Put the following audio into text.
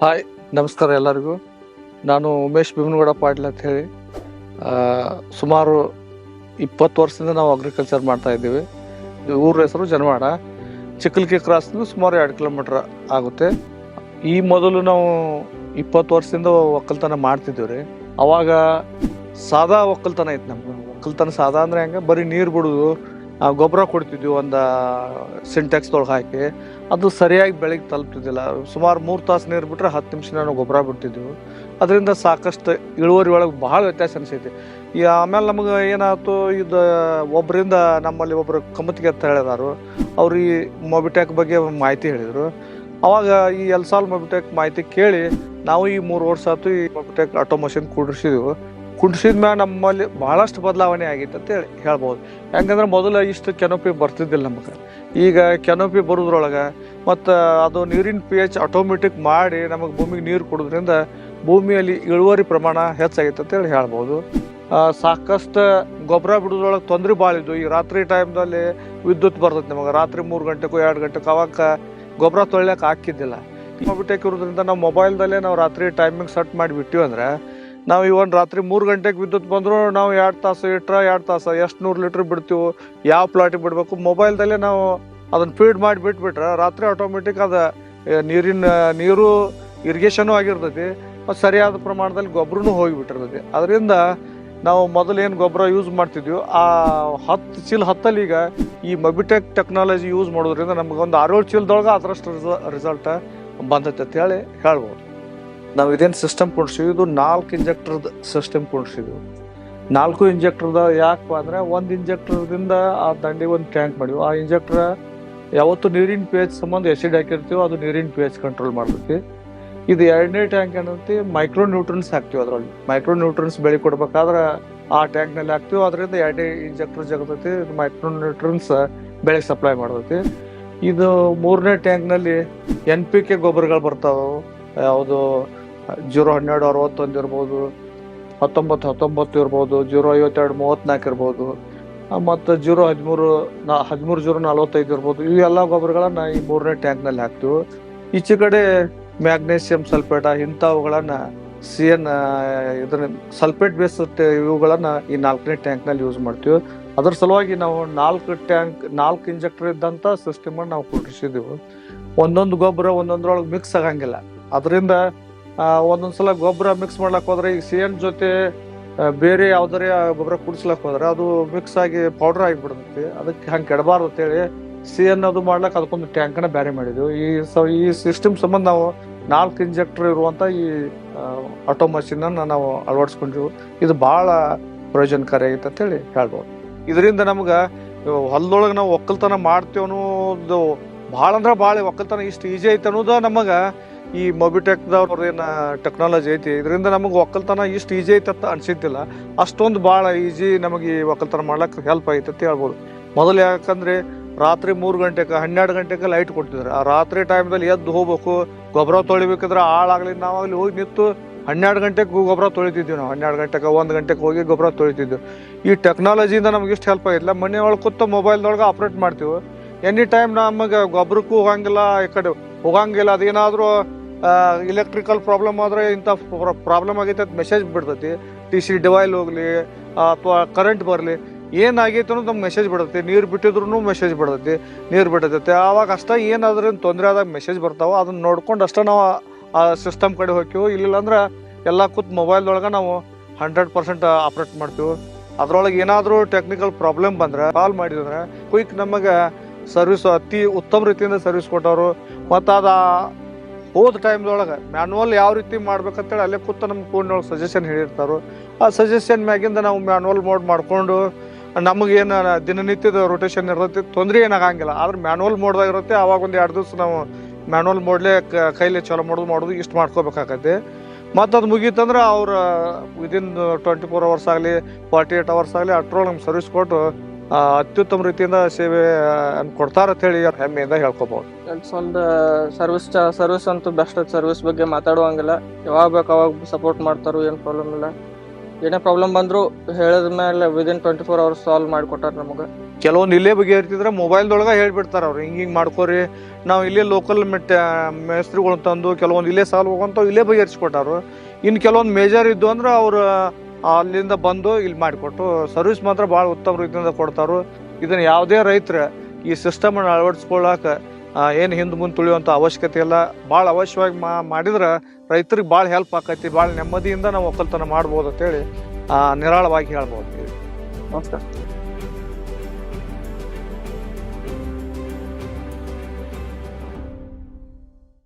Hi, ನಮಸ್ಕಾರ ಎಲ್ಲರಿಗೂ. ನಾನು ಉಮೇಶ್ ಭೀಮನಗೌಡ ಪಾಟೀಲ್ ಅಂತ ಹೇಳಿ. ಸುಮಾರು ಇಪ್ಪತ್ತು ವರ್ಷದಿಂದ ನಾವು ಅಗ್ರಿಕಲ್ಚರ್ ಮಾಡ್ತಾ ಇದ್ದೀವಿ. ಊರ ಹೆಸರು ಜನವಾಡ. ಚಿಕ್ಕಲ್ಕಿ ಕ್ರಾಸ್ ಸುಮಾರು ಎರಡು ಕಿಲೋಮೀಟ್ರ್ ಆಗುತ್ತೆ. ಈ ಮೊದಲು ನಾವು ಇಪ್ಪತ್ತು ವರ್ಷದಿಂದ ಒಕ್ಕಲ್ತನ ಮಾಡ್ತಿದ್ದೀವಿ ರೀ. ಅವಾಗ ಸಾದಾ ಒಕ್ಕಲ್ತನ ಐತೆ ನಮ್ಗೆ. ಒಕ್ಕಲ್ತನ ಸಾದಾ ಅಂದ್ರೆ ಹೆಂಗೆ? ಬರೀ ನೀರು ಬಿಡೋದು ಗೊಬ್ಬರ ಕೊಡ್ತಿದ್ವಿ ಒಂದು ಸಿಂಟೆಕ್ಸ್ದೊಳಗೆ ಹಾಕಿ. ಅದು ಸರಿಯಾಗಿ ಬೆಳಗ್ಗೆ ತಲುಪ್ತಿದ್ದಿಲ್ಲ ಸುಮಾರು ಮೂರು ತಾಸು ನೀರು ಬಿಟ್ಟರೆ ಹತ್ತು ನಿಮಿಷ ನಾವು ಗೊಬ್ಬರ ಬಿಡ್ತಿದ್ವಿ. ಅದರಿಂದ ಸಾಕಷ್ಟು ಇಳುವರಿ ಒಳಗೆ ಭಾಳ ವ್ಯತ್ಯಾಸ ಅನಿಸೈತಿ. ಈ ಆಮೇಲೆ ನಮಗೆ ಏನಾಯ್ತು, ಇದು ಒಬ್ಬರಿಂದ ನಮ್ಮಲ್ಲಿ ಒಬ್ಬರು ಕಮ್ಮತ್ತಿಗೆ ಅಂತ ಹೇಳಿದಾರು ಅವ್ರು ಈ ಮೊಬಿಟೆಕ್ ಬಗ್ಗೆ ಮಾಹಿತಿ ಹೇಳಿದರು. ಅವಾಗ ಈ ಎಲ್ಸಾಲ್ ಮೊಬಿಟ್ಯಾಕ್ ಮಾಹಿತಿ ಕೇಳಿ, ನಾವು ಈ ಮೂರು ವರ್ಷ ಆಯ್ತು ಈ ಮೊಬಿಟೆಕ್ ಆಟೋ ಮಷಿನ್ ಕುಂಡ್ರಿಸಿದ ಮ್ಯಾಗ ನಮ್ಮಲ್ಲಿ ಭಾಳಷ್ಟು ಬದಲಾವಣೆ ಆಗಿತ್ತು ಅಂತ ಹೇಳಿ ಹೇಳ್ಬೋದು. ಯಾಕಂದ್ರೆ ಮೊದಲು ಇಷ್ಟು ಕೆನೋಪಿ ಬರ್ತಿದ್ದಿಲ್ಲ ನಮಗೆ. ಈಗ ಕೆನೋಪಿ ಬರೋದ್ರೊಳಗೆ ಮತ್ತು ಅದು ನೀರಿನ ಪಿ ಎಚ್ ಆಟೋಮೆಟಿಕ್ ಮಾಡಿ ನಮಗೆ ಭೂಮಿಗೆ ನೀರು ಕೊಡೋದ್ರಿಂದ ಭೂಮಿಯಲ್ಲಿ ಇಳುವರಿ ಪ್ರಮಾಣ ಹೆಚ್ಚಾಗೈತೆ ಅಂತೇಳಿ ಹೇಳ್ಬೋದು. ಆ, ಸಾಕಷ್ಟು ಗೊಬ್ಬರ ಬಿಡೋದ್ರೊಳಗೆ ತೊಂದರೆ ಭಾಳ ಇದ್ವು. ಈ ರಾತ್ರಿ ಟೈಮ್ದಲ್ಲಿ ವಿದ್ಯುತ್ ಬರ್ತೈತೆ ನಮಗೆ. ರಾತ್ರಿ ಮೂರು ಗಂಟೆಗೂ ಎರಡು ಗಂಟೆಗೂ ಅವಾಗ ಗೊಬ್ಬರ ತೊಳ್ಯಕ್ಕೆ ಹಾಕಿದ್ದಿಲ್ಲ. ಮೊಬಿಟೆಕ್ ಇರೋದ್ರಿಂದ ನಾವು ಮೊಬೈಲ್ದಲ್ಲೇ ನಾವು ರಾತ್ರಿ ಟೈಮಿಂಗ್ ಸೆಟ್ ಮಾಡಿಬಿಟ್ಟಿವಿ ಅಂದ್ರೆ ನಾವು ಇವನ್ ರಾತ್ರಿ ಮೂರು ಗಂಟೆಗೆ ವಿದ್ಯುತ್ ಬಂದರೂ, ನಾವು ಎರಡು ತಾಸು ಇಟ್ರೆ ಎರಡು ತಾಸು ಎಷ್ಟು ನೂರು ಲೀಟ್ರ್ ಬಿಡ್ತೀವಿ, ಯಾವ ಪ್ಲಾಟಿಗೆ ಬಿಡಬೇಕು? ಮೊಬೈಲ್ದಲ್ಲೇ ನಾವು ಅದನ್ನ ಫೀಡ್ ಮಾಡಿ ಬಿಟ್ಬಿಟ್ರೆ ರಾತ್ರಿ ಆಟೋಮೆಟಿಕ್ ಅದು ನೀರಿನ ನೀರು ಇರಿಗೇಷನು ಆಗಿರ್ತೈತಿ ಸರಿಯಾದ ಪ್ರಮಾಣದಲ್ಲಿ ಗೊಬ್ಬರನು ಹೋಗಿಬಿಟ್ಟಿರ್ತೈತಿ. ಅದರಿಂದ ನಾವು ಮೊದಲು ಏನು ಗೊಬ್ಬರ ಯೂಸ್ ಮಾಡ್ತಿದ್ವಿ, ಆ ಹತ್ತು, ಚೀಲ ಹತ್ತಲ್ಲಿ ಈಗ ಈ ಮೊಬಿಟೆಕ್ ಟೆಕ್ನಾಲಜಿ ಯೂಸ್ ಮಾಡೋದ್ರಿಂದ ನಮಗೊಂದು ಆರೇಳು ಚೀಲದೊಳಗೆ ಅದರಷ್ಟು ರಿಸಲ್ಟ್ ಬಂದೈತೆ ಅಂತ ಹೇಳಿ ಹೇಳ್ಬೋದು. ನಾವು ಇದೇನು ಸಿಸ್ಟಮ್ ಕುಣಿಸಿವಿ ಇದು ನಾಲ್ಕು ಇಂಜೆಕ್ಟರ್ದ ಸಿಸ್ಟಮ್ ಕುಣಿಸಿದ್ವಿ ನಾಲ್ಕು ಇಂಜೆಕ್ಟರ್ದ ಯಾಕಪ್ಪ ಅಂದರೆ ಒಂದು ಇಂಜೆಕ್ಟರ್ದಿಂದ ಆ ದಂಡಿ ಒಂದು ಟ್ಯಾಂಕ್ ಮಾಡಿವಿ. ಆ ಇಂಜೆಕ್ಟರ್ ಯಾವತ್ತು ನೀರಿನ ಪಿ ಎಚ್ ಸಂಬಂಧ ಎಸಿಡ್ ಹಾಕಿರ್ತೀವೋ ಅದು ನೀರಿನ ಪಿ ಎಚ್ ಕಂಟ್ರೋಲ್ ಮಾಡ್ತೈತಿ ಇದು ಎರಡನೇ ಟ್ಯಾಂಕ್ ಏನಂತಿ ಮೈಕ್ರೋ ನ್ಯೂಟ್ರನ್ಸ್ ಹಾಕ್ತೀವಿ ಅದರಲ್ಲಿ. ಮೈಕ್ರೋ ನ್ಯೂಟ್ರನ್ಸ್ ಬೆಳೆ ಕೊಡ್ಬೇಕಾದ್ರೆ ಆ ಟ್ಯಾಂಕ್ನಲ್ಲಿ ಹಾಕ್ತೀವಿ. ಅದರಿಂದ ಎರಡನೇ ಇಂಜೆಕ್ಟರ್ ಜಗತೈತಿ ಮೈಕ್ರೋ ನ್ಯೂಟ್ರನ್ಸ್ ಬೆಳೆಗೆ ಸಪ್ಲೈ ಮಾಡ್ತೈತಿ. ಇದು ಮೂರನೇ ಟ್ಯಾಂಕ್ನಲ್ಲಿ ಎನ್ ಪಿ ಕೆ ಗೊಬ್ಬರಗಳು ಬರ್ತಾವೆ. ಯಾವುದು ಜೀರೋ ಹನ್ನೆರಡು ಅರವತ್ತೊಂದು ಇರ್ಬೋದು, ಹತ್ತೊಂಬತ್ತು ಹತ್ತೊಂಬತ್ತು ಇರ್ಬೋದು, ಜೀರೋ ಐವತ್ತೆರಡು ಮೂವತ್ತ್ನಾಲ್ಕು ಇರ್ಬೋದು ಮತ್ತು ಜೀರೋ ಹದಿಮೂರು, ನಾ, ಹದಿಮೂರು ಜೀರೋ ನಲ್ವತ್ತೈದು ಇರ್ಬೋದು, ಇವೆಲ್ಲ ಗೊಬ್ಬರಗಳನ್ನು ಈ ಮೂರನೇ ಟ್ಯಾಂಕ್ನಲ್ಲಿ ಹಾಕ್ತೀವಿ. ಈಚೆ ಕಡೆ ಮ್ಯಾಗ್ನೇಷಿಯಂ ಸಲ್ಫೇಟ, ಇಂಥವುಗಳನ್ನು ಸಿ ಎನ್ ಇದನ್ನ ಸಲ್ಫೇಟ್ ಬೇಸ್ ಇವುಗಳನ್ನು ಈ ನಾಲ್ಕನೇ ಟ್ಯಾಂಕ್ನಲ್ಲಿ ಯೂಸ್ ಮಾಡ್ತೀವಿ. ಅದ್ರ ಸಲುವಾಗಿ ನಾವು ನಾಲ್ಕು ಟ್ಯಾಂಕ್, ನಾಲ್ಕು ಇಂಜೆಕ್ಟರ್ ಇದ್ದಂಥ ಸಿಸ್ಟಮನ್ನು ನಾವು ಕೊಟ್ಟಿಸಿದೆವು ಒಂದೊಂದು ಗೊಬ್ಬರ ಒಂದೊಂದ್ರೊಳಗೆ ಮಿಕ್ಸ್ ಆಗಂಗಿಲ್ಲ. ಅದರಿಂದ ಒಂದೊಂದ್ಸಲ ಗೊಬ್ಬರ ಮಿಕ್ಸ್ ಮಾಡ್ಲಕ್ ಹೋದ್ರೆ ಈಗ ಸಿ ಎನ್ ಜೊತೆ ಬೇರೆ ಯಾವ್ದಾರೆ ಗೊಬ್ಬರ ಕುಡಿಸ್ಲಕ್ ಹೋದ್ರೆ ಅದು ಮಿಕ್ಸ್ ಆಗಿ ಪೌಡರ್ ಆಗಿಬಿಡ್ತೈತಿ. ಅದಕ್ಕೆ ಹಂಗೆ ಕೆಡಬಾರ್ದು ಅಂತೇಳಿ ಸಿ ಎನ್ ಅದು ಮಾಡ್ಲಕ್ ಅದಕ್ಕೊಂದು ಟ್ಯಾಂಕನ್ನ ಬ್ಯಾರೆ ಮಾಡಿದ್ವಿ. ಈ ಈ ಸಿಸ್ಟಮ್ ಸಂಬಂಧ ನಾವು ನಾಲ್ಕು ಇಂಜೆಕ್ಟರ್ ಇರುವಂತ ಈ ಆಟೋ ಮಷಿನ್ ನಾವು ಅಳವಡಿಸ್ಕೊಂಡ್ವಿ ಇದು ಬಹಳ ಪ್ರಯೋಜನಕಾರಿ ಆಗೈತೆ ಅಂತೇಳಿ ಹೇಳ್ಬೋದು. ಇದರಿಂದ ನಮ್ಗೆ ಹೊಲದೊಳಗೆ ನಾವು ಒಕ್ಕಲ್ತನ ಮಾಡ್ತೇವೆ ಅನ್ನೋದು ಭಾಳ ಅಂದ್ರೆ ಭಾಳ ಒಕ್ಕಲ್ತನ ಇಷ್ಟು ಈಜಿ ಐತೆ ಅನ್ನೋದು ನಮಗೆ ಈ ಮೊಬಿಟೆಕ್ದವ್ರ ಏನ ಟೆಕ್ನಾಲಜಿ ಐತಿ, ಇದರಿಂದ ನಮಗೆ ಒಕ್ಕಲ್ತನ ಇಷ್ಟು ಈಜಿ ಐತೆ ಅಂತ ಅನ್ಸಿದ್ದಿಲ್ಲ. ಅಷ್ಟೊಂದು ಭಾಳ ಈಜಿ ನಮಗೆ ಈ ಒಕ್ಕಲ್ತನ ಮಾಡ್ಲಿಕ್ಕೆ ಹೆಲ್ಪ್ ಐತೆ ಅಂತ ಹೇಳ್ಬೋದು. ಮೊದಲು ಯಾಕಂದ್ರೆ ರಾತ್ರಿ ಮೂರು ಗಂಟೆಗೆ ಹನ್ನೆರಡು ಗಂಟೆಗೆ ಲೈಟ್ ಕೊಡ್ತಿದ್ರು. ಆ ರಾತ್ರಿ ಟೈಮ್ದಲ್ಲಿ ಎದ್ದು ಹೋಗ್ಬೇಕು, ಗೊಬ್ಬರ ತೊಳಿಬೇಕಾದ್ರೆ ಆಳಾಗ್ಲಿ ನಾವಾಗಲಿ ಹೋಗಿ ನಿಂತು ಹನ್ನೆರಡು ಗಂಟೆಗೆ ಗೊಬ್ಬರ ತೊಳಿತಿದ್ವಿ ನಾವು. ಹನ್ನೆರಡು ಗಂಟೆಗೆ ಒಂದು ಗಂಟೆಗೆ ಹೋಗಿ ಗೊಬ್ಬರ ತೊಳಿತಿದ್ವಿ. ಈ ಟೆಕ್ನಾಲಜಿಯಿಂದ ನಮ್ಗೆ ಇಷ್ಟು ಹೆಲ್ಪ್ ಆಗಿಲ್ಲ. ಮನೆ ಒಳಗೆ ಕೂತು ಮೊಬೈಲ್ದೊಳಗೆ ಆಪ್ರೇಟ್ ಮಾಡ್ತೀವಿ. ಎನಿ ಟೈಮ್ ನಮಗೆ ಗೊಬ್ಬರಕ್ಕೂ ಹೋಗಂಗಿಲ್ಲ, ಈ ಕಡೆ ಹೋಗಂಗಿಲ್ಲ, ಅದೇನಾದರೂ ಇಲೆಕ್ಟ್ರಿಕಲ್ ಪ್ರಾಬ್ಲಮ್ ಆದರೆ ಇಂಥ ಪ್ರಾಬ್ಲಮ್ ಆಗೈತೆ ಅಂತ ಮೆಸೇಜ್ ಬಿಡ್ತೈತಿ. ಟಿ ಸಿ ಡಿವೈಲ್ ಹೋಗಲಿ ಅಥವಾ ಕರೆಂಟ್ ಬರಲಿ, ಏನಾಗೈತೆ ಅನ್ನೋದು ನಮ್ಗೆ ಮೆಸೇಜ್ ಬಿಡ್ತೈತಿ. ನೀರು ಬಿಟ್ಟಿದ್ರು ಮೆಸೇಜ್ ಬಿಡ್ತೈತಿ. ನೀರು ಬಿಡ್ತೈತಿ. ಆವಾಗ ಅಷ್ಟೇ ಏನಾದ್ರೂ ತೊಂದರೆ ಆದಾಗ ಮೆಸೇಜ್ ಬರ್ತಾವೆ, ಅದನ್ನ ನೋಡ್ಕೊಂಡು ಅಷ್ಟೇ ನಾವು ಆ ಸಿಸ್ಟಮ್ ಕಡೆ ಹೋಗ್ತೀವಿ ಇಲ್ಲಿಲ್ಲ ಅಂದ್ರೆ ಎಲ್ಲ ಕೂತ್ ಮೊಬೈಲ್ದೊಳಗೆ ನಾವು ಹಂಡ್ರೆಡ್ ಪರ್ಸೆಂಟ್ ಆಪ್ರೇಟ್ ಮಾಡ್ತೀವಿ. ಅದ್ರೊಳಗೆ ಏನಾದರೂ ಟೆಕ್ನಿಕಲ್ ಪ್ರಾಬ್ಲಮ್ ಬಂದ್ರೆ ಕಾಲ್ ಮಾಡಿದ್ರೆ ಕ್ವಿಕ್ ನಮಗೆ ಸರ್ವಿಸ್ ಅತಿ ಉತ್ತಮ ರೀತಿಯಿಂದ ಸರ್ವಿಸ್ ಕೊಟ್ಟವರು. ಮತ್ತು ಅದ ಹೋದ ಟೈಮ್ದೊಳಗೆ ಮ್ಯಾನ್ವಲ್ ಯಾವ ರೀತಿ ಮಾಡ್ಬೇಕಂತೇಳಿ ಅಲ್ಲೇ ಕೂತು ನಮ್ಮ ಫೋನ್ನೊಳಗೆ ಸಜೆಷನ್ ಹೇಳಿರ್ತಾರೋ. ಆ ಸಜೆಷನ್ ಮ್ಯಾಗಿಂದ ನಾವು ಮ್ಯಾನ್ವಲ್ ಮೋಡ್ ಮಾಡಿಕೊಂಡು, ನಮಗೇನು ದಿನನಿತ್ಯದ ರೊಟೇಷನ್ ಇರುತ್ತೆ, ತೊಂದರೆ ಏನಾಗಂಗಿಲ್ಲ. ಆದ್ರೆ ಮ್ಯಾನ್ವಲ್ ಮೋಡ್ದಾಗ ಇರುತ್ತೆ ಅವಾಗ ಒಂದು ಎರಡು ದಿವಸ ನಾವು ಮ್ಯಾನ್ವಲ್ ಮೋಡ್ಲೇ ಕೈಲೇ ಚಲೋ ಮಾಡೋದು ಮಾಡೋದು, ಇಷ್ಟು ಮಾಡ್ಕೋಬೇಕಾಗತ್ತೆ. ಮತ್ತು ಅದು ಮುಗೀತಂದ್ರೆ ಅವ್ರ ವಿದಿನ್ ಟ್ವೆಂಟಿ ಫೋರ್ ಅವರ್ಸ್ ಆಗಲಿ ಫಾರ್ಟಿ ಏಟ್ ಅವರ್ಸ್ ಆಗಲಿ ಅಟ್ರೋಲ್ ನಮ್ಗೆ ಸರ್ವಿಸ್ ಕೊಟ್ಟು ಅತ್ಯುತ್ತಮ ರೀತಿಯಿಂದ ಸೇವೆ ಕೊಡ್ತಾರ ಅಂತ ಹೇಳಿ ಹೆಮ್ಮೆಯಿಂದ ಹೇಳ್ಕೋಬಹುದು ಇಟ್ಸ್ ಒಂದು ಸರ್ವಿಸ್ ಸರ್ವಿಸ್ ಅಂತೂ ಬೆಸ್ಟ್ ಸರ್ವಿಸ್ ಬಗ್ಗೆ ಮಾತಾಡುವಂಗಿಲ್ಲ. ಯಾವಾಗ ಬೇಕು ಅವಾಗ ಸಪೋರ್ಟ್ ಮಾಡ್ತಾರೋ ಏನು ಪ್ರಾಬ್ಲಮ್ ಇಲ್ಲ. ಏನೇ ಪ್ರಾಬ್ಲಮ್ ಬಂದರೂ ಹೇಳಿದ ಮೇಲೆ within twenty four hours solve ಮಾಡಿಕೊಟ್ಟಾರ ನಮಗೆ. ಕೆಲವೊಂದು ಇಲ್ಲೇ ಬಗೆಹರಿತಿದ್ರೆ ಮೊಬೈಲ್ದೊಳಗೆ ಹೇಳ್ಬಿಡ್ತಾರೆ ಅವ್ರು ಹಿಂಗೆ ಹಿಂಗೆ ಮಾಡ್ಕೋರಿ. ನಾವು ಇಲ್ಲೇ ಲೋಕಲ್ ಮೆಟ್ ಮೇಸ್ತ್ರಿಗಳು ತಂದು ಕೆಲವೊಂದು ಇಲ್ಲೇ ಸಾಲ್ವ್ ಹೋಗಂತ ಇಲ್ಲೇ ಬಗೆಹರಿಸ್ಕೊಟ್ಟಾರು. ಇನ್ನು ಕೆಲವೊಂದು ಮೇಜರ್ ಇದ್ದು ಅಂದ್ರೆ ಅವ್ರು ಅಲ್ಲಿಂದ ಬಂದು ಇಲ್ಲಿ ಮಾಡಿಕೊಟ್ಟು ಸರ್ವಿಸ್ ಮಾತ್ರ ಭಾಳ ಉತ್ತಮ ರೀತಿಯಿಂದ ಕೊಡ್ತಾರು ಇದನ್ನು ಯಾವುದೇ ರೈತರ ಈ ಸಿಸ್ಟಮನ್ನು ಅಳವಡಿಸ್ಕೊಳ್ಳಾಕ ಏನು ಹಿಂದೆ ಮುಂದೆ ತುಳಿಯುವಂಥ ಅವಶ್ಯಕತೆ ಇಲ್ಲ. ಭಾಳ ಅವಶ್ಯವಾಗಿ ಮಾ, ಮಾಡಿದ್ರೆ ರೈತರಿಗೆ ಭಾಳ ಹೆಲ್ಪ್ ಆಕೈತಿ. ಭಾಳ ನೆಮ್ಮದಿಯಿಂದ ನಾವು ಒಕ್ಕಲ್ತನ ಮಾಡ್ಬೋದು ಅಂತೇಳಿ ನಿರಾಳವಾಗಿ ಹೇಳ್ಬೋದು. ನಮಸ್ಕಾರ.